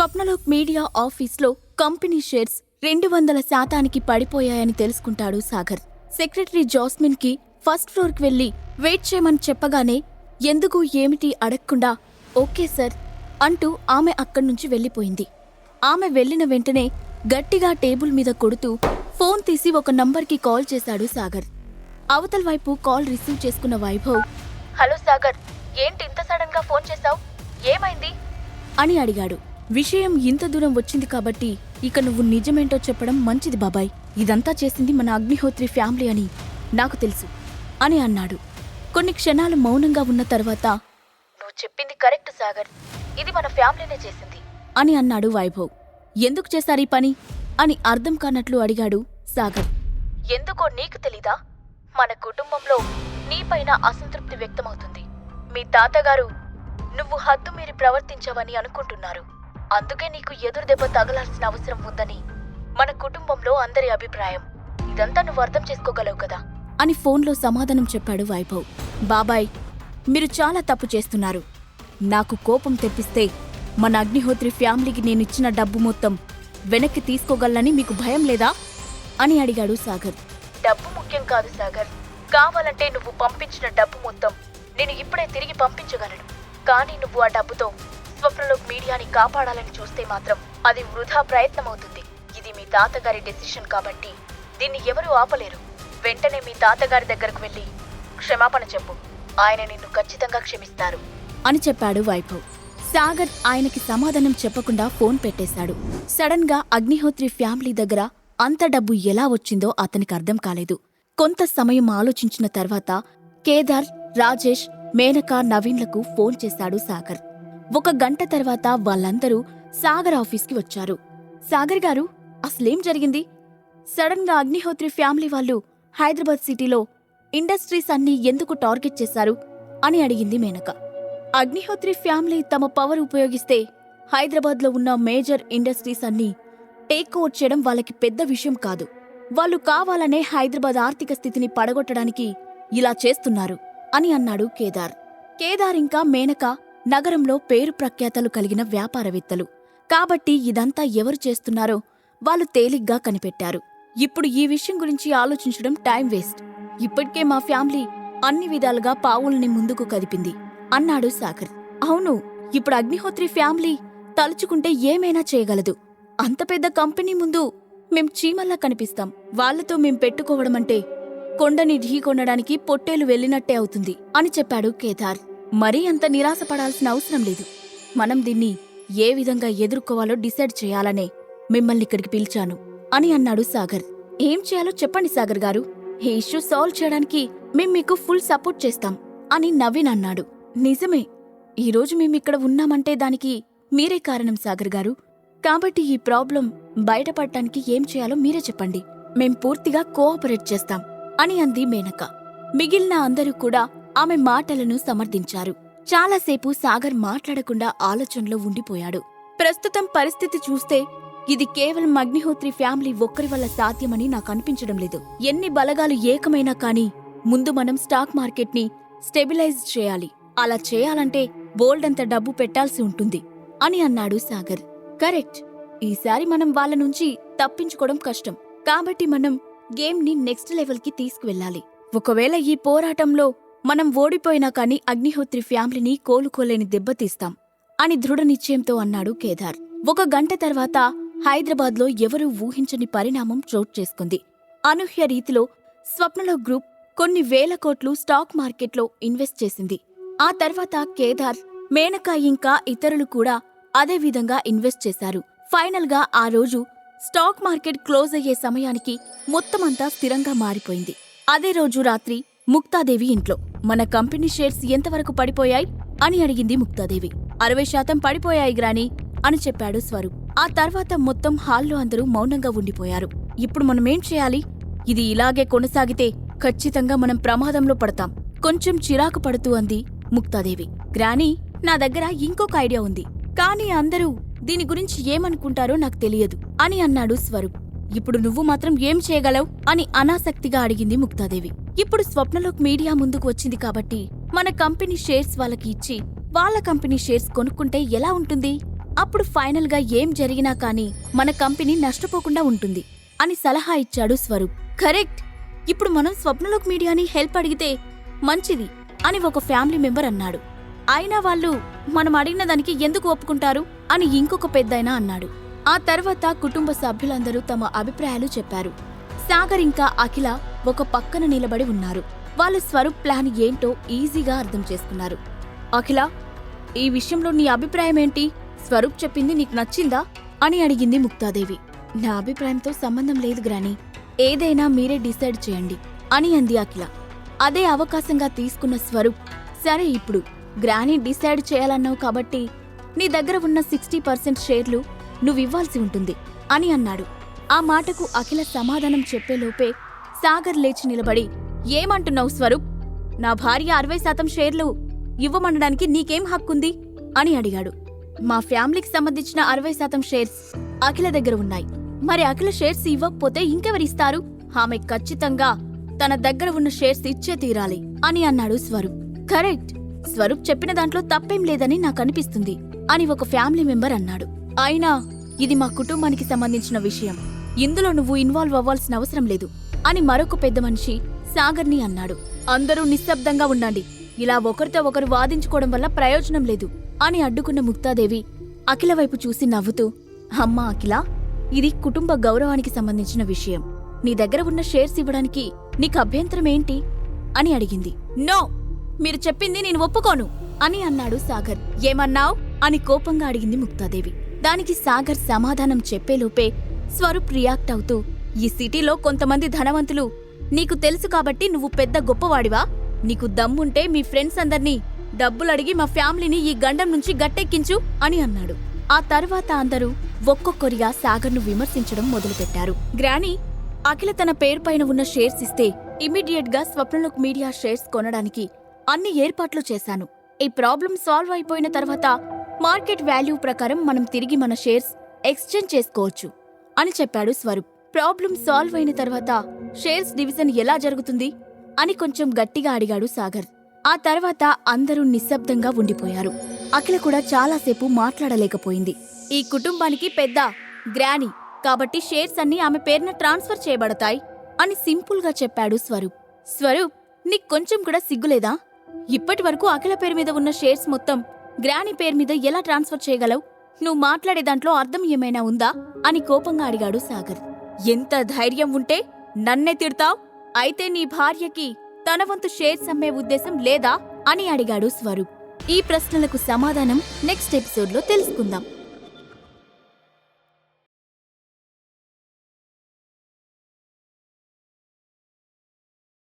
Swapnalok media ఆఫీస్లో company shares రెండు వందల శాతానికి పడిపోయాయని తెలుసుకుంటాడు సాగర్. సెక్రటరీ జాస్మిన్కి ఫస్ట్ ఫ్లోర్కి వెళ్ళి వెయిట్ చేయమని చెప్పగానే ఎందుకు ఏమిటి అడగకుండా ఓకే సార్ అంటూ ఆమె అక్కడి నుంచి వెళ్ళిపోయింది. ఆమె వెళ్ళిన వెంటనే గట్టిగా టేబుల్ మీద కొడుతూ ఫోన్ తీసి ఒక నంబర్కి కాల్ చేశాడు సాగర్. అవతల వైపు కాల్ రిసీవ్ చేసుకున్న వైభవ్ హలో సాగర్ ఏంటి ఇంత సడన్గా ఫోన్ చేశావు? ఏమైంది? అని అడిగాడు. విషయం ఇంత దూరం వచ్చింది కాబట్టి ఇక నువ్వు నిజమేంటో చెప్పడం మంచిది బాబాయ్. ఇదంతా చేసింది మన అగ్నిహోత్రి ఫ్యామిలీ అని నాకు తెలుసు అని అన్నాడు. కొన్ని క్షణాలు మౌనంగా ఉన్న తర్వాత నువ్వు చెప్పింది కరెక్ట్ సాగర్ ఇది మన ఫ్యామిలీనే చేసింది అని అన్నాడు వైభవ్. ఎందుకు చేశారు ఈ పని? అని అర్థం కానట్లు అడిగాడు సాగర్. ఎందుకో నీకు తెలీదా? మన కుటుంబంలో నీపైన అసంతృప్తి వ్యక్తమవుతుంది. మీ తాతగారు నువ్వు హద్దు మీరి ప్రవర్తించవని అనుకుంటున్నారు. అందుకే నీకు ఎదురు దెబ్బ తగలాల్సిన అవసరం ఉందని మన కుటుంబంలో అందరి అభిప్రాయం. ఇదంతా నువ్వు అర్థం చేసుకోగలవు కదా? అని ఫోన్లో సమాధానం చెప్పాడు వైభవ్. బాబాయ్ మీరు చాలా తప్పు చేస్తున్నారు. నాకు కోపం తెప్పిస్తే మన అగ్నిహోత్రి ఫ్యామిలీకి నేనిచ్చిన డబ్బు మొత్తం వెనక్కి తీసుకోగలనని మీకు భయం లేదా? అని అడిగాడు సాగర్. డబ్బు ముఖ్యం కాదు సాగర్. కావాలంటే నువ్వు పంపించిన డబ్బు మొత్తం నేను ఇప్పుడే తిరిగి పంపించగలను. కానీ నువ్వు ఆ డబ్బుతో స్వప్నలోక్ మీడియాని కాపాడాలని చూస్తే మాత్రం అది వృధా ప్రయత్నం అవుతుంది ఇది మీ తాతగారి డెసిషన్ కాబట్టి దీన్ని ఎవరూ ఆపలేరు. వెంటనే మీ తాతగారి దగ్గరకు వెళ్ళి క్షమాపణ చెప్పు. ఆయన నిన్ను ఖచ్చితంగా క్షమిస్తారు. అని చెప్పాడు వైభవ్. సాగర్ ఆయనకి సమాధానం చెప్పకుండా ఫోన్ పెట్టేశాడు. సడన్గా అగ్నిహోత్రి ఫ్యామిలీ దగ్గర అంత డబ్బు ఎలా వచ్చిందో అతనికి అర్థం కాలేదు. కొంత సమయం ఆలోచించిన తర్వాత కేదార్ రాజేష్ మేనకా నవీన్లకు ఫోన్ చేశాడు సాగర్. ఒక గంట తర్వాత వాళ్ళందరూ సాగర్ ఆఫీస్కి వచ్చారు. సాగర్ గారు అసలేం జరిగింది? సడన్గా అగ్నిహోత్రి ఫ్యామిలీ వాళ్ళు హైదరాబాద్ సిటీలో ఇండస్ట్రీస్ అన్నీ ఎందుకు టార్గెట్ చేశారు అని అడిగింది మేనక. అగ్నిహోత్రి ఫ్యామిలీ తమ పవర్ ఉపయోగిస్తే హైదరాబాద్లో ఉన్న మేజర్ ఇండస్ట్రీస్ అన్నీ టేక్ ఓవర్ చేయడం వాళ్ళకి పెద్ద విషయం కాదు. వాళ్ళు కావాలనే హైదరాబాద్ ఆర్థిక స్థితిని పడగొట్టడానికి ఇలా చేస్తున్నారు అని అన్నాడు కేదార్. కేదార్ ఇంకా మేనక నగరంలో పేరు ప్రఖ్యాతలు కలిగిన వ్యాపారవేత్తలు. కాబట్టి ఇదంతా ఎవరు చేస్తున్నారో వాళ్ళు తేలిగ్గా కనిపెట్టారు. ఇప్పుడు ఈ విషయం గురించి ఆలోచించడం టైం వేస్ట్. ఇప్పటికే మా ఫ్యామిలీ అన్ని విధాలుగా పావుల్ని ముందుకు కదిపింది అన్నాడు సాగర్. అవును ఇప్పుడు అగ్నిహోత్రి ఫ్యామిలీ తలుచుకుంటే ఏమైనా చేయగలదు. అంత పెద్ద కంపెనీ ముందు మేం చీమల్లా కనిపిస్తాం. వాళ్ళతో మేం పెట్టుకోవడమంటే కొండని కొండని ఢీకొనడానికి పొట్టేలు వెళ్ళినట్టే అవుతుంది అని చెప్పాడు కేదార్. మరీ అంత నిరాశపడాల్సిన అవసరం లేదు. మనం దీన్ని ఏ విధంగా ఎదుర్కోవాలో డిసైడ్ చేయాలనే మిమ్మల్ని ఇక్కడికి పిలిచాను అని అన్నాడు సాగర్. ఏం చేయాలో చెప్పండి సాగర్ గారు. ఈ ఇష్యూ సాల్వ్ చేయడానికి మేం మీకు ఫుల్ సపోర్ట్ చేస్తాం అని నవీన్ అన్నాడు. నిజమే. ఈరోజు మేమిక్కడ ఉన్నామంటే దానికి మీరే కారణం సాగర్ గారు. కాబట్టి ఈ ప్రాబ్లం బయటపడటానికి ఏం చేయాలో మీరే చెప్పండి. మేం పూర్తిగా కోఆపరేట్ చేస్తాం అని అంది మేనక. మిగిలిన అందరూ కూడా ఆమె మాటలను సమర్థించారు. చాలాసేపు సాగర్ మాట్లాడకుండా ఆలోచనలో ఉండిపోయాడు. ప్రస్తుతం పరిస్థితి చూస్తే ఇది కేవలం అగ్నిహోత్రి ఫ్యామిలీ ఒక్కరి వల్ల సాధ్యమని నాకు అనిపించడం లేదు. ఎన్ని బలగాలు ఏకమైనా కానీ ముందు మనం స్టాక్ మార్కెట్ని స్టెబిలైజ్ చేయాలి. అలా చేయాలంటే బోల్డంత డబ్బు పెట్టాల్సి ఉంటుంది అని అన్నాడు సాగర్. కరెక్ట్. ఈసారి మనం వాళ్ళ నుంచి తప్పించుకోవడం కష్టం. కాబట్టి మనం గేమ్ని నెక్స్ట్ లెవెల్కి తీసుకువెళ్ళాలి. ఒకవేళ ఈ పోరాటంలో మనం ఓడిపోయినా కానీ అగ్నిహోత్రి ఫ్యామిలీని కోలుకోలేని దెబ్బతీస్తాం అని దృఢ నిశ్చయంతో అన్నాడు కేదార్. ఒక గంట తర్వాత హైదరాబాద్లో ఎవరూ ఊహించని పరిణామం చోటు చేసుకుంది. అనూహ్య రీతిలో స్వప్నలో గ్రూప్ కొన్ని వేల కోట్లు స్టాక్ మార్కెట్లో ఇన్వెస్ట్ చేసింది. ఆ తర్వాత కేదార్ మేనకా ఇంకా ఇతరులు కూడా అదే విధంగా ఇన్వెస్ట్ చేశారు. ఫైనల్గా ఆ రోజు స్టాక్ మార్కెట్ క్లోజ్ అయ్యే సమయానికి మొత్తమంతా స్థిరంగా మారిపోయింది. అదే రోజు రాత్రి ముక్తాదేవి ఇంట్లో మన కంపెనీ షేర్స్ ఎంతవరకు పడిపోయాయి అని అడిగింది ముక్తాదేవి. అరవై శాతం పడిపోయాయి గ్రాని అని చెప్పాడు స్వరూప్. ఆ తర్వాత మొత్తం హాల్లో అందరూ మౌనంగా ఉండిపోయారు. ఇప్పుడు మనమేం చేయాలి? ఇది ఇలాగే కొనసాగితే ఖచ్చితంగా మనం ప్రమాదంలో పడతాం. కొంచెం చిరాకు పడుతూ అంది ముక్తాదేవి. గ్రాని నా దగ్గర ఇంకొక ఐడియా ఉంది. కానీ అందరూ దీని గురించి ఏమనుకుంటారో నాకు తెలియదు అని అన్నాడు స్వరూప్. ఇప్పుడు నువ్వు మాత్రం ఏం చేయగలవు అని అనాసక్తిగా అడిగింది ముక్తాదేవి. ఇప్పుడు స్వప్నలోక్ మీడియా ముందుకు వచ్చింది కాబట్టి మన కంపెనీ షేర్స్ వాళ్ళకి ఇచ్చి వాళ్ళ కంపెనీ షేర్స్ కొనుక్కుంటే ఎలా ఉంటుంది? అప్పుడు ఫైనల్గా ఏం జరిగినా కానీ మన కంపెనీ నష్టపోకుండా ఉంటుంది అని సలహా ఇచ్చాడు స్వరూప్. కరెక్ట్. ఇప్పుడు మనం స్వప్నలోక్ మీడియాని హెల్ప్ అడిగితే మంచిది అని ఒక ఫ్యామిలీ మెంబర్ అన్నాడు. అయినా వాళ్ళు మనం అడిగిన దానికి ఎందుకు ఒప్పుకుంటారు అని ఇంకొక పెద్దయినా అన్నాడు. ఆ తర్వాత కుటుంబ సభ్యులందరూ తమ అభిప్రాయాలు చెప్పారు. సాగర్ ఇంకా అఖిల ఒక పక్కన నిలబడి ఉన్నారు. వాళ్ళ స్వరూప్ ప్లాన్ ఏంటో ఈజీగా అర్థం చేసుకున్నారు. అఖిల ఈ విషయంలో నీ అభిప్రాయం ఏంటి? స్వరూప్ చెప్పింది నీకు నచ్చిందా? అని అడిగింది ముక్తాదేవి. నా అభిప్రాయంతో సంబంధం లేదు గ్రాని. ఏదైనా మీరే డిసైడ్ చేయండి అని అంది అఖిల. అదే అవకాశంగా తీసుకున్న స్వరూప్ సరే ఇప్పుడు గ్రాని డిసైడ్ చేయాలన్నావు కాబట్టి నీ దగ్గర ఉన్న సిక్స్టీ పర్సెంట్ షేర్లు నువ్వివ్వాల్సి ఉంటుంది అని అన్నాడు. ఆ మాటకు అఖిల సమాధానం చెప్పేలోపే సాగర్ లేచి నిలబడి ఏమంటున్నావు స్వరూప్? నా భార్య అరవై శాతం షేర్లు ఇవ్వమనడానికి నీకేం హక్కుంది? అని అడిగాడు. మా ఫ్యామిలీకి సంబంధించిన అరవై శాతం షేర్స్ అఖిల దగ్గర ఉన్నాయి. మరి అఖిల షేర్స్ ఇవ్వకపోతే ఇంకెవరిస్తారు? ఆమె ఖచ్చితంగా తన దగ్గర ఉన్న షేర్స్ ఇచ్చే తీరాలి అని అన్నాడు స్వరూప్. కరెక్ట్. స్వరూప్ చెప్పిన దాంట్లో తప్పేం లేదని నాకు అనిపిస్తుంది అని ఒక ఫ్యామిలీ మెంబర్ అన్నాడు. అయినా ఇది మా కుటుంబానికి సంబంధించిన విషయం. ఇందులో నువ్వు ఇన్వాల్వ్ అవ్వాల్సిన అవసరం లేదు. అని మరొక పెద్ద మనిషి సాగర్ని అన్నాడు. అందరూ నిశ్శబ్దంగా ఉండండి. ఇలా ఒకరితో ఒకరు వాదించుకోవడం వల్ల ప్రయోజనం లేదు అని అడ్డుకున్న ముక్తాదేవి అఖిల వైపు చూసి నవ్వుతూ అమ్మా అఖిల ఇది కుటుంబ గౌరవానికి సంబంధించిన విషయం. నీ దగ్గర ఉన్న షేర్స్ ఇవ్వడానికి నీకు అభ్యంతరం ఏంటి? అని అడిగింది. నో! మీరు చెప్పింది నేను ఒప్పుకోను అని అన్నాడు సాగర్. ఏమన్నావ్? అని కోపంగా అడిగింది ముక్తాదేవి. దానికి సాగర్ సమాధానం చెప్పేలోపే స్వరూప్ రియాక్ట్ అవుతూ ఈ సిటీలో కొంతమంది ధనవంతులు. నీకు తెలుసు కాబట్టి నువ్వు పెద్ద గొప్పవాడివా? నీకు దమ్ముంటే మీ ఫ్రెండ్స్ అందర్నీ డబ్బులడిగి మా ఫ్యామిలీని ఈ గండం నుంచి గట్టెక్కించు అని అన్నాడు. ఆ తర్వాత అందరూ ఒక్కొక్కరిగా సాగర్ను విమర్శించడం మొదలుపెట్టారు. గ్రానీ అఖిల తన పేరుపైన ఉన్న షేర్స్ ఇస్తే ఇమీడియట్గా స్వప్నలోక్ మీడియా షేర్స్ కొనడానికి అన్ని ఏర్పాట్లు చేశాను. ఈ ప్రాబ్లం సాల్వ్ అయిపోయిన తర్వాత మార్కెట్ వాల్యూ ప్రకారం మనం తిరిగి మన షేర్స్ ఎక్స్చేంజ్ చేసుకోవచ్చు అని చెప్పాడు స్వరూప్. ప్రాబ్లం సాల్వ్ అయిన తర్వాత షేర్స్ డివిజన్ ఎలా జరుగుతుంది అని కొంచెం గట్టిగా అడిగాడు సాగర్. ఆ తర్వాత అందరూ నిశ్శబ్దంగా ఉండిపోయారు. అఖిల కూడా చాలాసేపు మాట్లాడలేకపోయింది. ఈ కుటుంబానికి పెద్ద గ్రాని కాబట్టి షేర్స్ అన్ని ఆమె పేరున ట్రాన్స్ఫర్ చేయబడతాయి అని సింపుల్గా చెప్పాడు స్వరూప్. స్వరూప్ నీకు కొంచెం కూడా సిగ్గులేదా? ఇప్పటి వరకు అఖిల పేరు మీద ఉన్న షేర్స్ మొత్తం గ్రాని పేరు మీద ఎలా ట్రాన్స్ఫర్ చేయగలవు? నువ్వు మాట్లాడే దాంట్లో అర్థం ఏమైనా ఉందా? అని కోపంగా అడిగాడు సాగర్. ఎంత ధైర్యం ఉంటే నన్నే తిడతావ్? అయితే నీ భార్యకి తన వంతు షేర్స్ అమ్మే ఉద్దేశం లేదా? అని అడిగాడు స్వరూప్. ఈ ప్రశ్నలకు సమాధానం నెక్స్ట్ ఎపిసోడ్లో తెలుసుకుందాం.